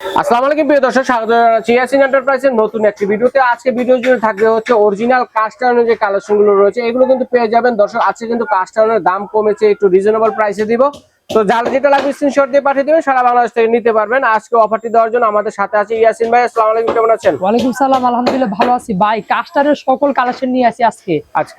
আসসালামু প্রিয় দর্শক, স্বাগত জানাচ্ছি নতুন একটি ভিডিওতে। আজকে ভিডিও থাকবে হচ্ছে অরিজিনাল যে রয়েছে, এগুলো কিন্তু পেয়ে যাবেন। আজকে কিন্তু দাম কমেছে, একটু রিজনেবল প্রাইসে দিব। তো যার যেটা লাগবে স্ক্রিনশট দিয়ে পাঠিয়ে দেবেন সারা বাংলাদেশ থেকে নিতে পারবেন। আজকে অফারটি দেওয়ার জন্য আমাদের সাথে আছে ইয়াসিন ভাই। আসসালামু আলাইকুম কেমন আছেন? ওয়ালাইকুম সালাম আলহামদুলিল্লাহ ভালো আছি। ভাই কাস্টারের সকল কালেকশন নিয়ে আসি আজকে।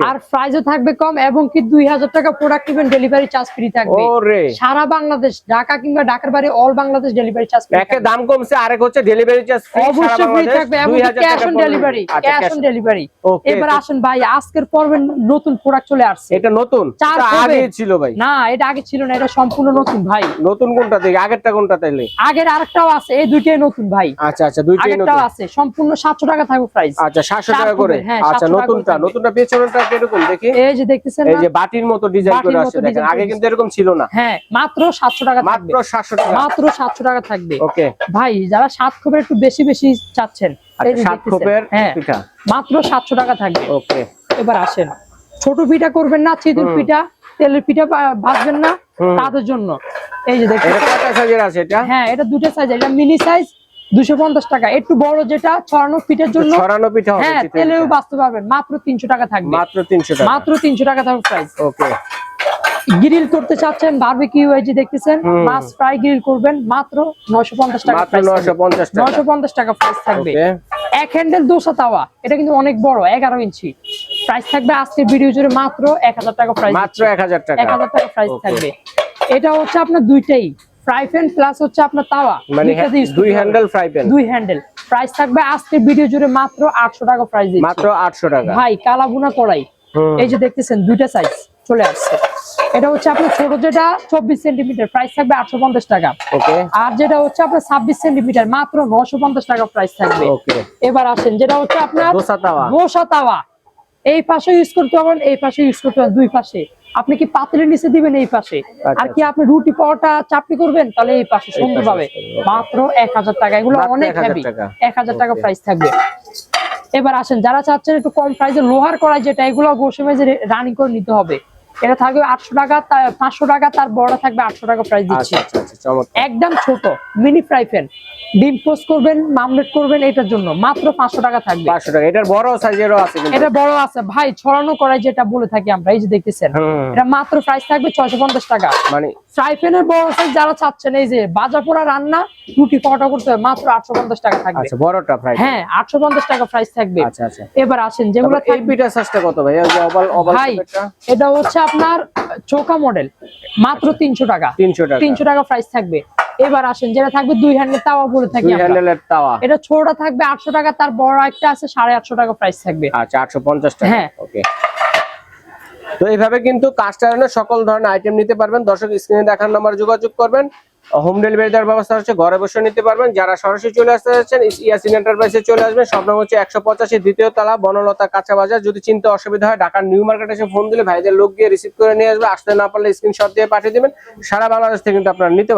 আর প্রাইসও থাকবে কম এবং কি দুই হাজার টাকা প্রোডাক্ট নেবেন ডেলিভারি চার্জ ফ্রি থাকবে। ওরে। সারা বাংলাদেশ ঢাকা কিংবা ঢাকার বাইরে all Bangladesh delivery charge free একে দাম কমছে আরেক হচ্ছে ডেলিভারি চার্জ ফ্রি অবশ্যই ফ্রি থাকবে এবং cash on delivery cash on delivery এবার আসেন ভাই আজকের পর্বে নতুন প্রোডাক্ট চলে আসছে। এটা নতুন? চার আগে ছিল ভাই। না এটা আগে ছিল না এটা সম্পূর্ণ নতুন ভাই? নতুন কোনটা থেকে আগেরটা কোনটা তাইলে? আগের আরেকটাও আছে এই দুইটাই নতুন ভাই। আচ্ছা আচ্ছা দুইটাই নতুন। আছে সম্পূর্ণ সাতশো টাকা থাকবে প্রাইস আচ্ছা সাতশো চার টাকা করে? হ্যাঁ, আচ্ছা 700 নতুনটা নতুনটা পেছনটা কীরকম দেখি? এই যে দেখতেছেন এই যে বাটির মতো ডিজাইন করে আসছে দেখেন। আগে কিন্তু এরকম ছিল না। হ্যাঁ মাত্র সাতশো টাকা মাত্র সাতশো টাকা। মাত্র সাতশো টাকা থাকবে। ওকে। ভাই যারা সাত খোপের একটু বেশি বেশি চাচ্ছেন সাত দেখতেছেন, খোপের হ্যাঁ পিঠা। মাত্র সাতশো টাকা থাকবে। ওকে। এবার আসেন। ছোট পিঠা করবেন না হুম। পিঠা। তেলের পিঠা ভাজবেন না তাদের জন্য। এই যে দেখেন। এটা কয়টা সাইজের আছে এটা? হ্যাঁ এটা দুটো সাইজ এটা মিনি সাইজ দুশো পঞ্চাশ টাকা। একটু বড় যেটা ছড়ানো পিঠের জন্য। ছড়ানো পিঠা হ্যাঁ তেলেও বাঁচতে পারবেন। মাত্র তিনশো টাকা থাকবে। মাত্র তিনশো টাকা। মাত্র তিনশো টাকা থাকবে প্রাইস ওকে। গ্রিল করতে চাচ্ছেন বারবিকিউ এই যে দেখতেছেন হুম। মাছ ফ্রাই গ্রিল করবেন মাত্র নয়শো পঞ্চাশ টাকা মাত্র টাকা। প্রাইস থাকবে। এক হ্যান্ডেল দোসা তাওয়া। এটা কিন্তু অনেক বড় এগারো ইঞ্চি। প্রাইস থাকবে আজকের ভিডিও জুড়ে মাত্র এক হাজার টাকা প্রাইস মাত্র এক হাজার টাকা। এক হাজার টাকা প্রাইস থাকবে। এটা হচ্ছে আপনার দুইটাই। ফ্রাই প্যান প্লাস হচ্ছে আপনার তাওয়া। মানে দুই হ্যান্ডেল ফ্রাই প্যান দুই হ্যান্ডেল প্রাইস থাকবে আজকের ভিডিও জুড়ে মাত্র আটশো টাকা প্রাইস মাত্র আটশো টাকা। ভাই কালাবুনা কড়াই। এই যে দেখতেছেন দুইটা সাইজ চলে আসছে। এটা হচ্ছে আপনার ছোট যেটা চব্বিশ সেন্টিমিটার প্রাইস থাকবে আটশো পঞ্চাশ টাকা। আর যেটা হচ্ছে আপনার ছাব্বিশ সেন্টিমিটার মাত্র নশো পঞ্চাশ টাকা প্রাইস থাকবে। এবার আসেন যেটা হচ্ছে আপনার দোসা তাওয়া। এই পাশে ইউজ করতে পারবেন এই পাশে ইউজ করতে পারবেন দুই পাশে। আপনি কি পাতিলের নিচে দিবেন এই পাশে? আচ্ছা, আর কি আপনি রুটি পাওয়াটা চাপটি করবেন তাহলে এই পাশে সুন্দর পাবে মাত্র এক হাজার টাকা। এগুলো অনেক 1000 হেভি টাকা। এক হাজার টাকা. প্রাইস থাকবে। এবার আসেন যারা চাচ্ছেন একটু কম প্রাইসে লোহার করাই যেটা এগুলো গোসে মেজে রানিং করে নিতে হবে। এটা থাকবে আটশো টাকা পাঁচশো টাকা তার বড় থাকবে আটশো টাকা প্রাইস দিচ্ছি। আচ্ছা আচ্ছা আচ্ছা একদম ছোট মিনি ফ্রাই প্যান ডিম পোস্ট করবেন মামলেট করবেন এটার জন্য। মাত্র পাঁচশো টাকা থাকবে। পাঁচশো টাকা। এটার বড় সাইজেরও আছে এটা বড় আছে। ভাই ছড়ানো করাই যেটা বলে থাকি আমরা এই যে দেখতেছেন। এটা মাত্র প্রাইস থাকবে ছয়শো পঞ্চাশ টাকা। মানে ফ্রাই প্যানের বড় সাইজ যারা চাচ্ছেন এই যে বাজা পোড়া রান্না রুটি পাওয়াটা করতে হবে মাত্র আটশো পঞ্চাশ টাকা থাকবে। আচ্ছা বড়টা হ্যাঁ আটশো পঞ্চাশ টাকা প্রাইস থাকবে। আচ্ছা আচ্ছা। এবার আসেন যেগুলো এই পিঠা সাইজটা কত ভাই? ওভাল ওভাল ভাই এটা হচ্ছে আপনার চোকা মডেল মাত্র তিনশো টাকা। 300 টাকা। তিনশো টাকা প্রাইস থাকবে। এবার আসেন যেটা থাকবে দুই হ্যান্ডেল তাওয়া বলে থাকি দুই হ্যান্ডেলের তাওয়া। এটা ছোটটা থাকবে আটশো টাকা তার বড় একটা আছে সাড়ে আটশো টাকা প্রাইস থাকবে। আচ্ছা আটশো পঞ্চাশ টাকা। হ্যাঁ। ওকে তো এইভাবে কিন্তু কাস্টারনের সকল ধরনের আইটেম নিতে পারবেন। দর্শক স্ক্রিনে দেখার নাম্বার যোগাযোগ করবেন। হোম ডেলিভারি দেওয়ার ব্যবস্থা হচ্ছে ঘরে বসে নিতে পারবেন। যারা সরাসরি চলে আসতে যাচ্ছেন ইয়াসিন এন্টারপ্রাইজে চলে আসবেন। সব নাম হচ্ছে একশো পঁচাশি দ্বিতীয় তলা বনলতা কাঁচা বাজার। যদি চিনতে অসুবিধা হয় ঢাকার নিউ মার্কেটে এসে ফোন দিলে ভাইদের লোক গিয়ে রিসিভ করে নিয়ে আসবে। আসতে না পারলে স্ক্রিনশট দিয়ে পাঠিয়ে দিবেন। সারা বাংলাদেশ থেকে কিন্তু আপনারা নিতে